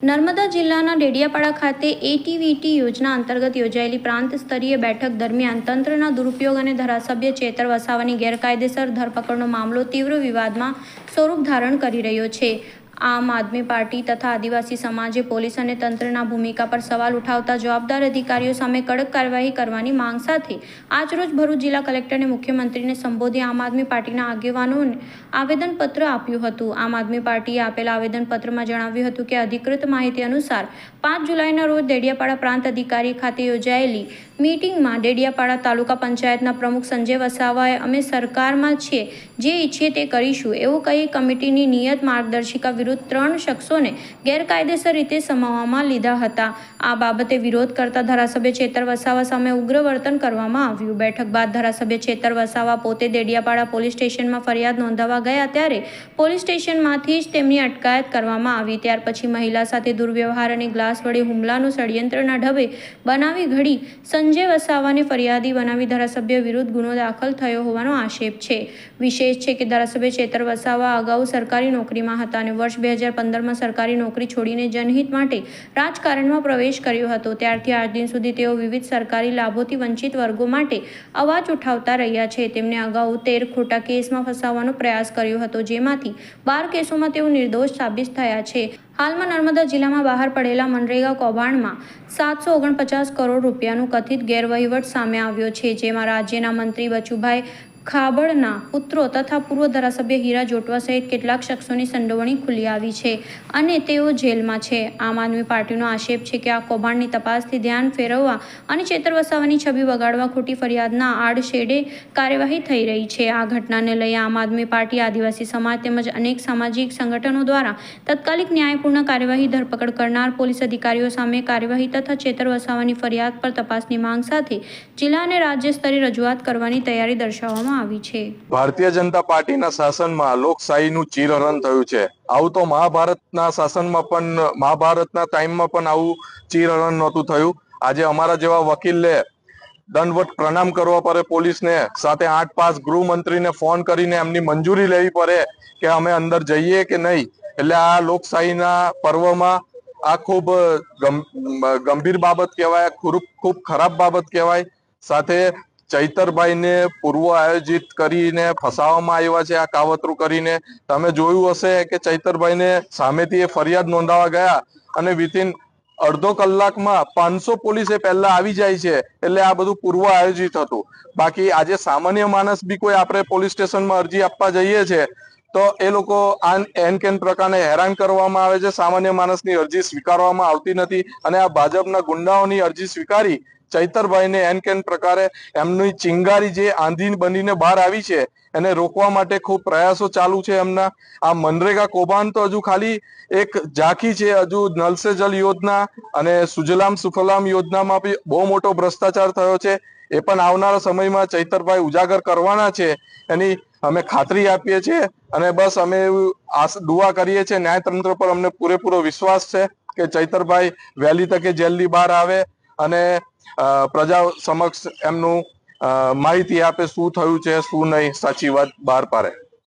નર્મદા જિલ્લાના ડેડિયાપાડા ખાતે એટીવીટી યોજના અંતર્ગત યોજાયેલી પ્રાંત સ્તરીય બેઠક દરમિયાન તંત્રના દુરુપયોગ અને ધારાસભ્ય ચેતર વસાવાની ગેરકાયદેસર ધરપકડનો મામલો તીવ્ર વિવાદમાં સ્વરૂપ ધારણ કરી રહ્યો છે. આમ આદમી પાર્ટી તથા આદિવાસી સમાજે પોલીસ અને તંત્રના ભૂમિકા પર સવાલ ઉઠાવતા જવાબદાર અધિકારીઓ સામે કડક કાર્યવાહી કરવાની માંગ સાથે આજરોજ ભરૂચ જિલ્લા કલેક્ટરને મુખ્યમંત્રીને સંબોધી આમ આદમી પાર્ટીના આગેવાનોને આવેદનપત્ર આપ્યું હતું. આમ આદમી પાર્ટીએ આપેલા આવેદનપત્રમાં જણાવ્યું હતું કે અધિકૃત માહિતી અનુસાર પાંચ જુલાઈના રોજ દેડિયાપાડા પ્રાંત અધિકારી ખાતે યોજાયેલી મીટિંગમાં ડેડિયાપાડા તાલુકા પંચાયતના પ્રમુખ સંજય વસાવાએ, અમે સરકારમાં છીએ, જે ઈચ્છીએ તે કરીશું. એવું કહી કમિટીની નિયત માર્ગદર્શિકા વિરુદ્ધ ત્રણ શખ્સોને ગેરકાયદેસર રીતે સમાવવામાં લીધા હતા. આ બાબતે વિરોધ કરતા ધારાસભ્ય ચેતર વસાવા સામે ઉગ્ર વર્તન કરવામાં આવ્યું. બેઠક બાદ ધારાસભ્ય ચેતર વસાવા પોતે દેડિયાપાડા પોલીસ સ્ટેશનમાં ફરિયાદ નોંધાવા ગયા ત્યારે પોલીસ સ્ટેશનમાંથી જ તેમની અટકાયત કરવામાં આવી. ત્યાર પછી મહિલા સાથે દુર્વ્યવહાર અને ગ્લાસ વડે હુમલાનું ષડયંત્રના ઢબે બનાવી ઘડી સંજય વસાવાને ફરિયાદી બનાવી ધારાસભ્ય વિરુદ્ધ ગુનો દાખલ થયો હોવાનો આક્ષેપ છે. વિશેષ છે કે ધારાસભ્ય ચેતર વસાવા અગાઉ સરકારી નોકરીમાં હતા અને વર્ષ બે હજાર પંદરમાં સરકારી નોકરી છોડીને જનહિત માટે રાજકારણમાં પ્રવેશ કર્યો હતો. ત્યારથી આજ દિન સુધી તેઓ વિવિધ સરકારી લાભોથી વંચિત વર્ગો માટે અવાજ ઉઠાવતા રહ્યા છે. તેમને અગાઉ તેર ખોટા કેસમાં ફસાવવાનો પ્રયાસ કર્યો હતો, જેમાંથી બાર કેસોમાં તેઓ નિર્દોષ સાબિત થયા છે. હાલમાં નર્મદા જિલ્લામાં બહાર પડેલા મનરેગા કૌભાંડમાં સાતસો ઓગણપચાસ કરોડ રૂપિયાનું કથિત ગેરવહીવટ સામે આવ્યો છે, જેમાં રાજ્યના મંત્રી બચુભાઈ ખાબડના પુત્રો તથા પૂર્વ ધારાસભ્ય હીરા જોટવા સહિત કેટલાક શખ્સોની સંડોવણી ખુલી આવી છે અને તેઓ જેલમાં છે. આમ આદમી પાર્ટીનો આક્ષેપ છે કે આ કૌભાંડની તપાસથી ધ્યાન ફેરવવા અને ચેતર વસાવાની છબી બગાડવા ખોટી ફરિયાદના આડશેડે કાર્યવાહી થઈ રહી છે. આ ઘટનાને લઈ આમ આદમી પાર્ટી, આદિવાસી સમાજ તેમજ અનેક સામાજિક સંગઠનો દ્વારા તત્કાલિક ન્યાયપૂર્ણ કાર્યવાહી ધરપકડ કરનાર પોલીસ અધિકારીઓ સામે કાર્યવાહી તથા ચેતર વસાવાની ફરિયાદ પર તપાસની માંગ સાથે જિલ્લા અને રાજ્ય સ્તરે રજૂઆત કરવાની તૈયારી દર્શાવવામાં આવી છે. ભારતીય જનતા પાર્ટીના શાસનમાં લોકશાહીનું ચીરહરણ થયું છે. આવું તો મહાભારતના શાસનમાં પણ, મહાભારતના ટાઈમમાં પણ આવું ચીરહરણ નહોતું થયું. આજે અમારા જેવા વકીલે દંડવટ પ્રણામ કરવા પડે પોલીસને, સાથે આઠ પાસ ગૃહમંત્રીને ફોન કરીને એમની મંજૂરી લેવી પડે કે અમે અંદર જઈએ કે નહીં. એટલે આ લોકશાહીના પર્વમાં આ ખૂબ ગંભીર બાબત કહેવાય, ખૂબ ખૂબ ખરાબ બાબત કહેવાય. સાથે ચૈતરભાઈને પૂર્વ આયોજિત કરીને ફસાવવામાં આવ્યા છે, આ કાવતરું કરીને. તમે જોયું હશે કે ચૈતરભાઈને સામેથી એ ફરિયાદ નોંધાવા ગયા અને વિથિન અડધો કલાકમાં પાંચસો પોલીસે પહેલા આવી જાય છે, એટલે આ બધું પૂર્વ આયોજિત હતું. બાકી આજે સામાન્ય માણસ બી કોઈ આપણે પોલીસ સ્ટેશનમાં અરજી આપવા જઈએ છે, તો એ લોકો આન એન કેન પ્રકારને હેરાન કરવામાં આવે છે. સામાન્ય માણસની અરજી સ્વીકારવામાં આવતી નથી અને આ ભાજપના ગુંડાઓની અરજી સ્વીકારી ચૈતરભાઈને એન કેન પ્રકારે એમની ચિંગારી જે આંધી બનીને બહાર આવી છે, એને રોકવા માટે ખૂબ પ્રયાસો ચાલુ છે એમના. આ મનરેગા કૌભાંડ તો હજુ ખાલી એક ઝાંખી છે, હજુ નલ જલ યોજના અને સુજલામ સુફલામ યોજનામાં બી બહુ મોટો ભ્રષ્ટાચાર થયો છે. એ પણ આવનારા સમયમાં ચૈતરભાઈ ઉજાગર કરવાના છે, એની અમે ખાતરી આપીએ છીએ અને બસ અમે દુઆ કરીએ છીએ. ન્યાયતંત્ર પર અમને પૂરેપૂરો વિશ્વાસ છે કે ચૈતરભાઈ વહેલી તકે જેલની બહાર આવે. અને પ્રજા સમક્ષ એમનું માહિતી આપે શું થયું છે, શું નહીં, સાચી વાત બહાર પાડે.